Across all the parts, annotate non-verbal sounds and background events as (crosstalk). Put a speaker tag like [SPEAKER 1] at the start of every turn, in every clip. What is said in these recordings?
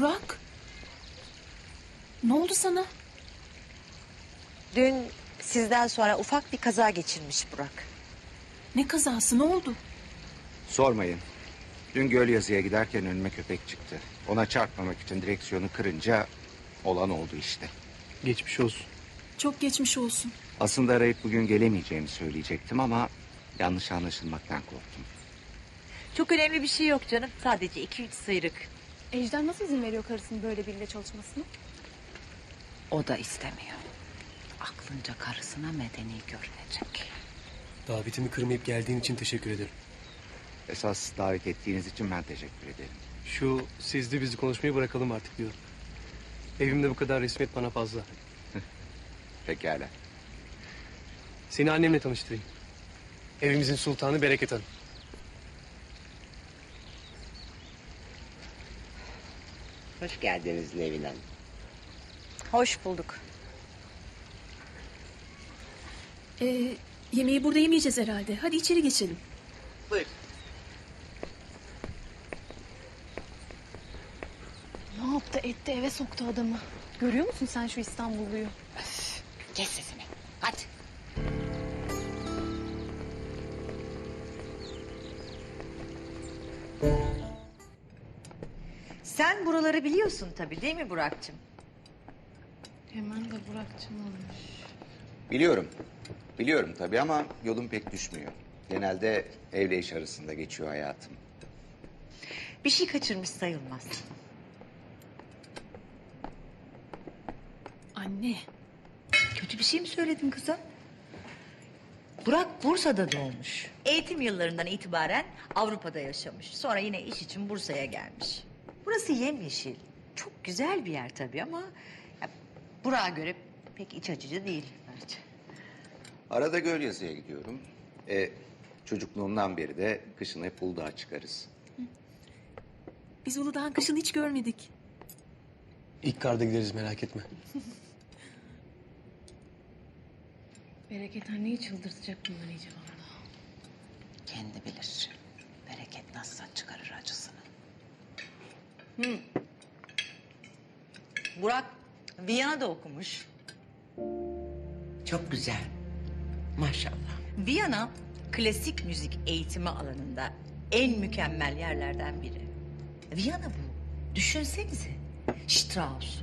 [SPEAKER 1] Burak. Ne oldu sana?
[SPEAKER 2] Dün sizden sonra ufak bir kaza geçirmiş Burak.
[SPEAKER 1] Ne kazası ne oldu?
[SPEAKER 3] Sormayın. Dün göl yazıya giderken önüme köpek çıktı. Ona çarpmamak için direksiyonu kırınca olan oldu işte.
[SPEAKER 4] Geçmiş olsun.
[SPEAKER 1] Çok geçmiş olsun.
[SPEAKER 3] Aslında arayıp bugün gelemeyeceğimi söyleyecektim ama yanlış anlaşılmaktan korktum.
[SPEAKER 2] Çok önemli bir şey yok canım. Sadece iki üç sıyrık.
[SPEAKER 5] Ejder nasıl izin veriyor karısının böyle biriyle çalışmasına?
[SPEAKER 6] O da istemiyor. Aklınca karısına medeni görünecek.
[SPEAKER 4] Davetimi kırmayıp geldiğin için teşekkür ederim.
[SPEAKER 3] Esas davet ettiğiniz için ben teşekkür ederim.
[SPEAKER 4] Şu sizde bizi konuşmayı bırakalım artık diyorum. Evimde bu kadar resmiyet bana fazla. (laughs)
[SPEAKER 3] Pekala.
[SPEAKER 4] Seni annemle tanıştırayım. Evimizin sultanı Bereket Hanım.
[SPEAKER 7] Hoş geldiniz Nevin Hanım.
[SPEAKER 2] Hoş bulduk.
[SPEAKER 1] Ee, yemeği burada yemeyeceğiz herhalde. Hadi içeri geçelim.
[SPEAKER 5] Ne yaptı etti eve soktu adamı. Görüyor musun sen şu İstanbulluyu?
[SPEAKER 6] Kes sesini. Hadi.
[SPEAKER 2] Sen buraları biliyorsun tabii değil mi Burak'cığım?
[SPEAKER 5] Hemen de Burak'cığım olmuş.
[SPEAKER 3] Biliyorum. Biliyorum tabii ama yolum pek düşmüyor. Genelde evle iş arasında geçiyor hayatım.
[SPEAKER 2] Bir şey kaçırmış sayılmaz.
[SPEAKER 1] Anne.
[SPEAKER 2] Kötü bir şey mi söyledin kızım? Burak Bursa'da doğmuş. Eğitim yıllarından itibaren Avrupa'da yaşamış. Sonra yine iş için Bursa'ya gelmiş. Burası yemyeşil. Çok güzel bir yer tabii ama... Ya, Burak'a göre pek iç açıcı değil bence.
[SPEAKER 3] Arada göl yazıya gidiyorum. E, çocukluğumdan beri de kışın hep Uludağ'a çıkarız.
[SPEAKER 1] Biz Uludağ'ın kışını hiç görmedik.
[SPEAKER 4] İlk karda gideriz merak etme.
[SPEAKER 5] Bereket anneyi çıldırtacak bunlar iyice valla.
[SPEAKER 6] Kendi bilir. Bereket nasılsa çıkarır acısını.
[SPEAKER 2] Burak Viyana'da okumuş.
[SPEAKER 7] Çok güzel. Maşallah.
[SPEAKER 2] Viyana klasik müzik eğitimi alanında en mükemmel yerlerden biri. Viyana bu. Düşünsenize. Strauss,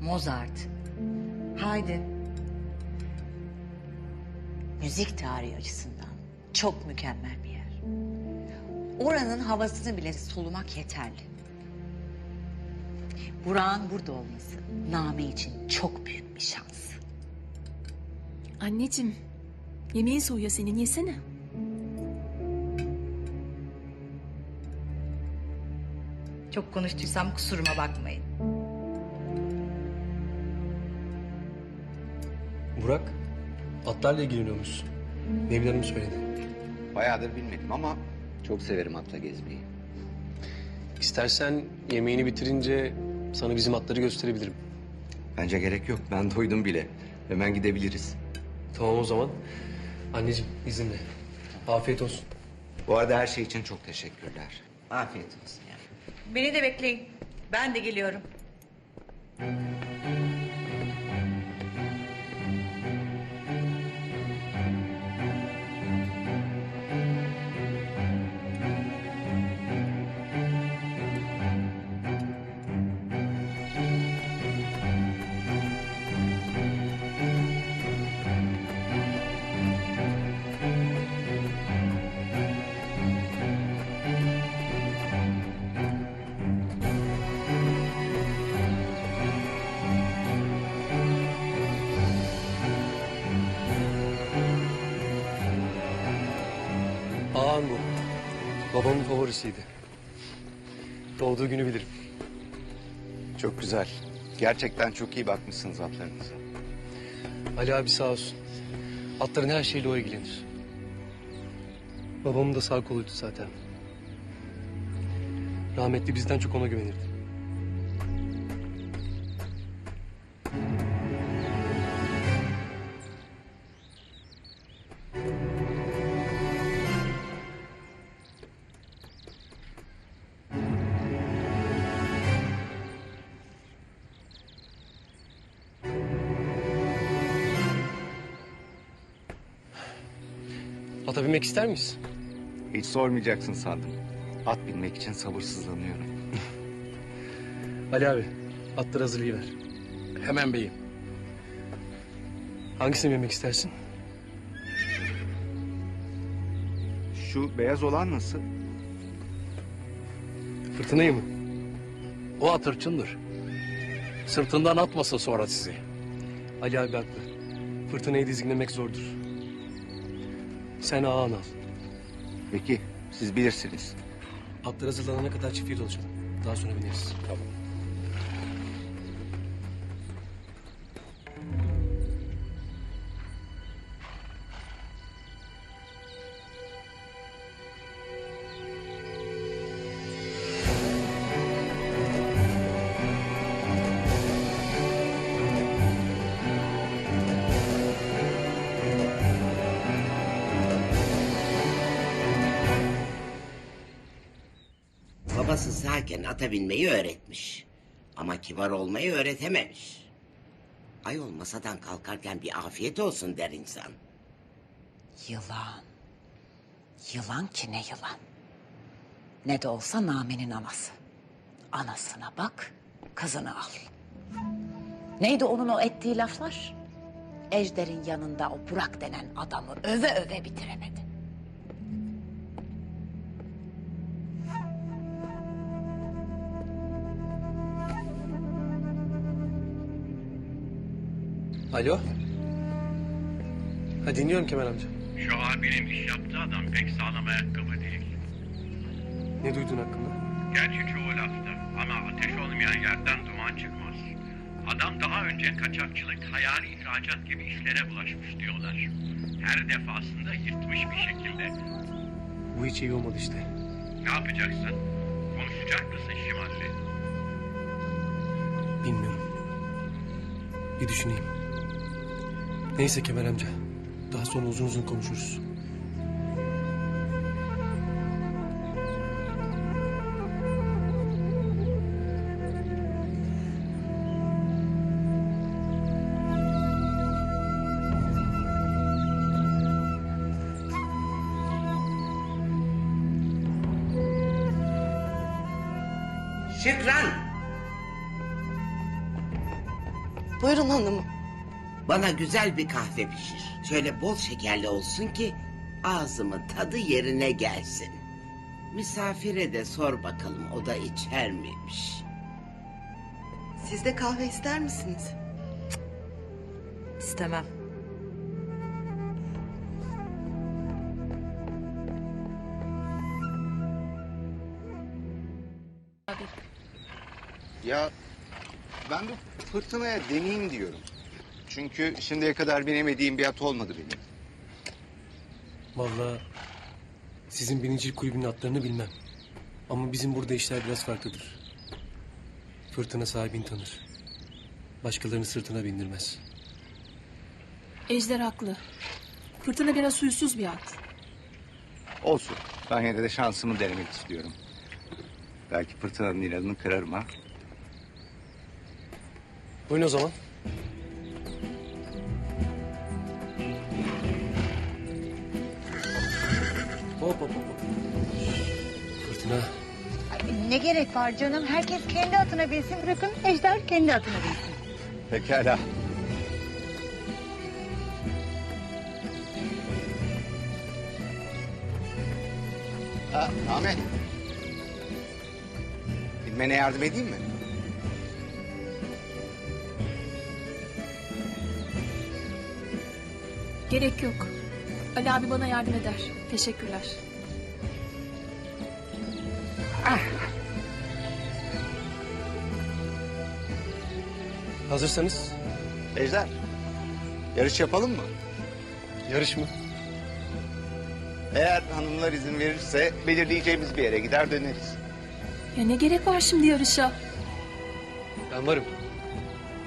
[SPEAKER 2] Mozart, Haydn. Müzik tarihi açısından çok mükemmel bir yer. Oranın havasını bile solumak yeterli. Burak'ın burada olması Name için çok büyük bir şans.
[SPEAKER 1] Anneciğim. Yemeğin soğuyor senin yesene.
[SPEAKER 2] Çok konuştuysam kusuruma bakmayın.
[SPEAKER 4] Burak, atlarla ilgileniyormuşsun. Nevin Hanım söyledi.
[SPEAKER 3] Bayağıdır bilmedim ama çok severim atla gezmeyi.
[SPEAKER 4] İstersen yemeğini bitirince sana bizim atları gösterebilirim.
[SPEAKER 3] Bence gerek yok. Ben doydum bile. Hemen gidebiliriz.
[SPEAKER 4] Tamam o zaman. Anneciğim izinle. Afiyet olsun.
[SPEAKER 3] Bu arada her şey için çok teşekkürler.
[SPEAKER 7] Afiyet olsun ya.
[SPEAKER 2] Beni de bekleyin. Ben de geliyorum.
[SPEAKER 4] Ağam bu. Babamın favorisiydi. Doğduğu günü bilirim.
[SPEAKER 3] Çok güzel. Gerçekten çok iyi bakmışsınız atlarınıza.
[SPEAKER 4] Ali abi sağ olsun. Atların her şeyle o ilgilenir. Babamın da sağ koluydu zaten. Rahmetli bizden çok ona güvenirdi. Ata binmek ister miyiz?
[SPEAKER 3] Hiç sormayacaksın sandım. At binmek için sabırsızlanıyorum. (laughs)
[SPEAKER 4] Ali abi, atları hazırlayıver.
[SPEAKER 8] Hemen beyim.
[SPEAKER 4] Hangisini binmek istersin?
[SPEAKER 3] Şu beyaz olan nasıl?
[SPEAKER 4] Fırtınayı mı?
[SPEAKER 8] O at hırçındır. Sırtından atmasın sonra sizi.
[SPEAKER 4] Ali abi haklı. Fırtınayı dizginlemek zordur. Sen ağan al.
[SPEAKER 3] Peki siz bilirsiniz.
[SPEAKER 4] Atlar hazırlanana kadar çiftliğe dolaşalım. Daha sonra bineriz. Tamam.
[SPEAKER 7] Sağken ata binmeyi öğretmiş. Ama kibar olmayı öğretememiş. Ayol masadan kalkarken bir afiyet olsun der insan.
[SPEAKER 6] Yılan. Yılan ki ne yılan. Ne de olsa Nami'nin anası. Anasına bak, kızını al. Neydi onun o ettiği laflar? Ejder'in yanında o Burak denen adamı öve öve bitiremedi.
[SPEAKER 4] Alo? Ha dinliyorum Kemal amca.
[SPEAKER 9] Şu abinin iş yaptığı adam pek sağlam ayakkabı değil.
[SPEAKER 4] Ne duydun hakkında?
[SPEAKER 9] Gerçi çoğu lafta ama ateş olmayan yerden duman çıkmaz. Adam daha önce kaçakçılık, hayali ihracat gibi işlere bulaşmış diyorlar. Her defasında yırtmış bir şekilde.
[SPEAKER 4] Bu hiç iyi olmadı işte.
[SPEAKER 9] Ne yapacaksın? Konuşacak mısın Şimal'le?
[SPEAKER 4] Bilmiyorum. Bir düşüneyim. Neyse Kemal amca. Daha sonra uzun uzun konuşuruz.
[SPEAKER 7] Şükran
[SPEAKER 10] Buyurun hanımım.
[SPEAKER 7] Bana güzel bir kahve pişir. Şöyle bol şekerli olsun ki ağzımın tadı yerine gelsin. Misafire de sor bakalım o da içer miymiş?
[SPEAKER 10] Siz de kahve ister misiniz?
[SPEAKER 2] İstemem.
[SPEAKER 3] Ya ben de fırtınaya deneyeyim diyorum. Çünkü şimdiye kadar binemediğim bir at olmadı benim.
[SPEAKER 4] Vallahi sizin binicilik kulübünün atlarını bilmem. Ama bizim burada işler biraz farklıdır. Fırtına sahibini tanır. Başkalarını sırtına bindirmez.
[SPEAKER 1] Ejder haklı. Fırtına biraz huysuz bir at.
[SPEAKER 3] Olsun. Ben yine de şansımı denemek istiyorum. Belki fırtınanın inadını kırarım ha.
[SPEAKER 4] Buyurun o zaman. Hop hop hop. Fırtına.
[SPEAKER 2] Ne gerek var canım? Herkes kendi atına binsin. Bırakın Ejder kendi atına binsin.
[SPEAKER 3] Pekala. Ha, Ahmet. Bilmene yardım edeyim mi?
[SPEAKER 1] Gerek yok. Ali abi bana yardım eder. Teşekkürler.
[SPEAKER 4] Hazırsanız
[SPEAKER 3] Ejder. Yarış yapalım mı?
[SPEAKER 4] yarış mı?
[SPEAKER 3] Eğer hanımlar izin verirse belirleyeceğimiz bir yere gider döneriz.
[SPEAKER 1] Ya ne gerek var şimdi yarışa?
[SPEAKER 4] Ben varım.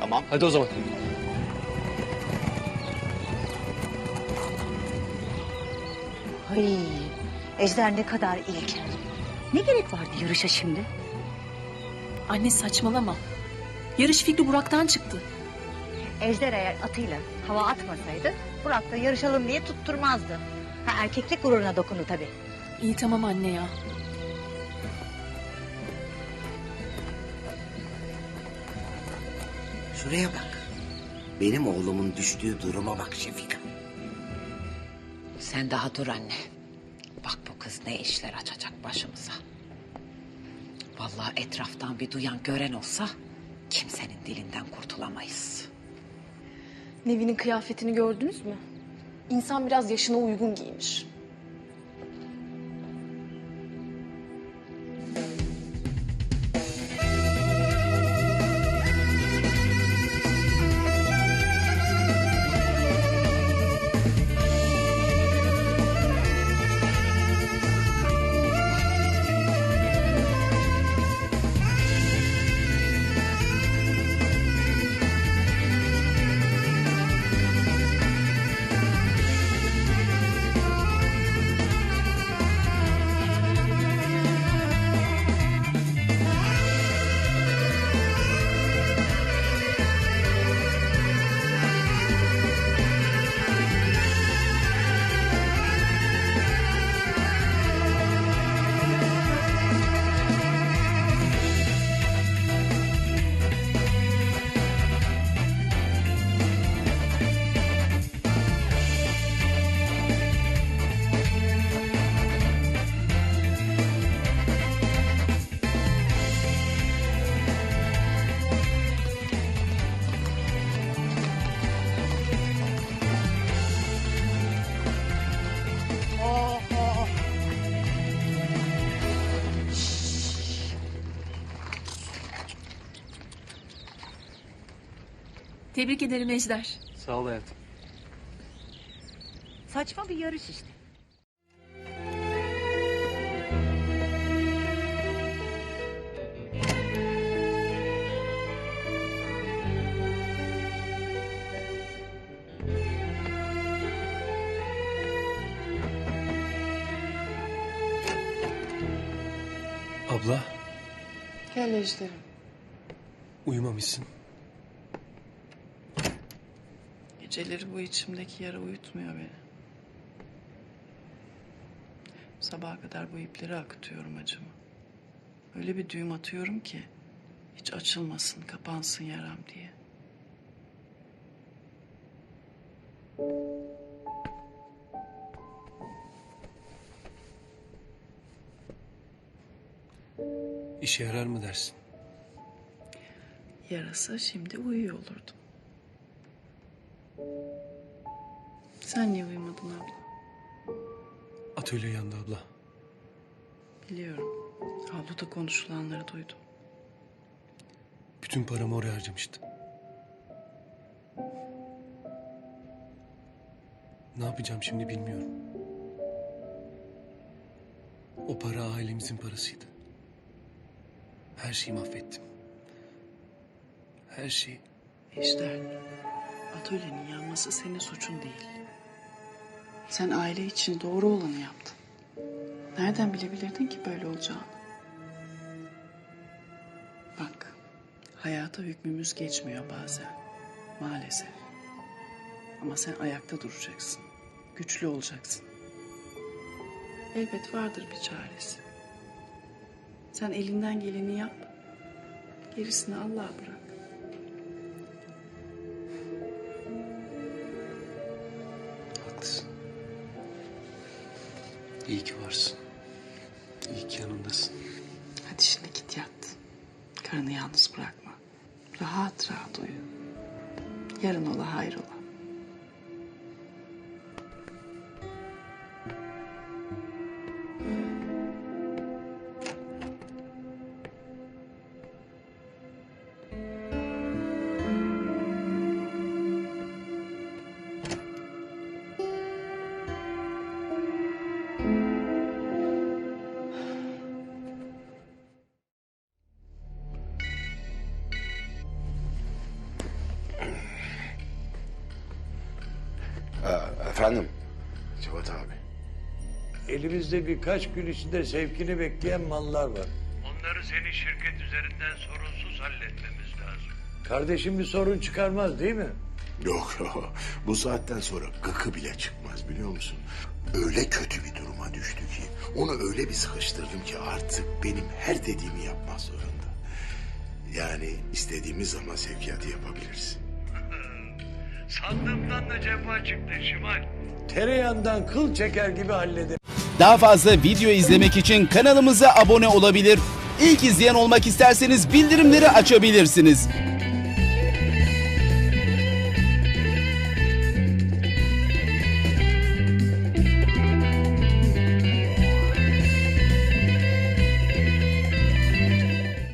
[SPEAKER 3] Tamam.
[SPEAKER 4] Hadi o zaman.
[SPEAKER 2] Ay, Ejder ne kadar ilkel. Ne gerek vardı yarışa şimdi?
[SPEAKER 1] Anne saçmalama. Yarış fikri Burak'tan çıktı.
[SPEAKER 2] Ejder eğer atıyla hava atmasaydı Burak da yarışalım diye tutturmazdı. Ha erkeklik gururuna dokundu tabii.
[SPEAKER 1] İyi tamam anne ya.
[SPEAKER 7] Şuraya bak. Benim oğlumun düştüğü duruma bak Şefika.
[SPEAKER 6] Sen daha dur anne. Bak bu kız ne işler açacak başımıza. Vallahi etraftan bir duyan gören olsa kimsenin dilinden kurtulamayız.
[SPEAKER 5] Nevin'in kıyafetini gördünüz mü? İnsan biraz yaşına uygun giymiş.
[SPEAKER 1] Tebrik ederim Ejder.
[SPEAKER 4] Sağ ol hayatım.
[SPEAKER 2] Saçma bir yarış işte.
[SPEAKER 4] Abla
[SPEAKER 10] Gel Ejder'im.
[SPEAKER 4] uyumamışsın.
[SPEAKER 10] Geceleri bu içimdeki yara uyutmuyor beni. Sabaha kadar bu ipleri akıtıyorum acımı. Öyle bir düğüm atıyorum ki hiç açılmasın, kapansın yaram diye.
[SPEAKER 4] İşe yarar mı dersin?
[SPEAKER 10] Yarasa şimdi uyuyor olurdum. Sen niye uyumadın abla?
[SPEAKER 4] Atölye yandı abla.
[SPEAKER 10] Biliyorum. Avluda konuşulanları duydum.
[SPEAKER 4] Bütün paramı oraya harcamıştım. Ne yapacağım şimdi bilmiyorum. O para ailemizin parasıydı. Her şeyi mahvettim. Her şeyi.
[SPEAKER 10] Ejder, atölyenin yanması senin suçun değil. Sen aile için doğru olanı yaptın. Nereden bilebilirdin ki böyle olacağını? Bak, hayata hükmümüz geçmiyor bazen. Maalesef. Ama sen ayakta duracaksın. Güçlü olacaksın. Elbet vardır bir çaresi. Sen elinden geleni yap. Gerisini Allah'a bırak.
[SPEAKER 4] İyi ki varsın. İyi ki yanındasın.
[SPEAKER 10] Hadi şimdi git yat. Karını yalnız bırakma. Rahat rahat uyu. Yarın ola hayrola.
[SPEAKER 3] Efendim?
[SPEAKER 11] Cevat abi. Elimizde birkaç gün içinde sevkini bekleyen mallar var.
[SPEAKER 9] Onları senin şirket üzerinden sorunsuz halletmemiz lazım.
[SPEAKER 11] Kardeşim bir sorun çıkarmaz değil mi?
[SPEAKER 12] Yok yok. Bu saatten sonra gıkı bile çıkmaz biliyor musun? Öyle kötü bir duruma düştü ki onu öyle bir sıkıştırdım ki artık benim her dediğimi yapmak zorunda. Yani istediğimiz zaman sevkiyatı yapabiliriz.
[SPEAKER 11] Sandığımdan da cefa çıktı Şimal. Tereyağından kıl çeker gibi halleder.
[SPEAKER 13] Daha fazla video izlemek için kanalımıza abone olabilir. İlk izleyen olmak isterseniz bildirimleri açabilirsiniz.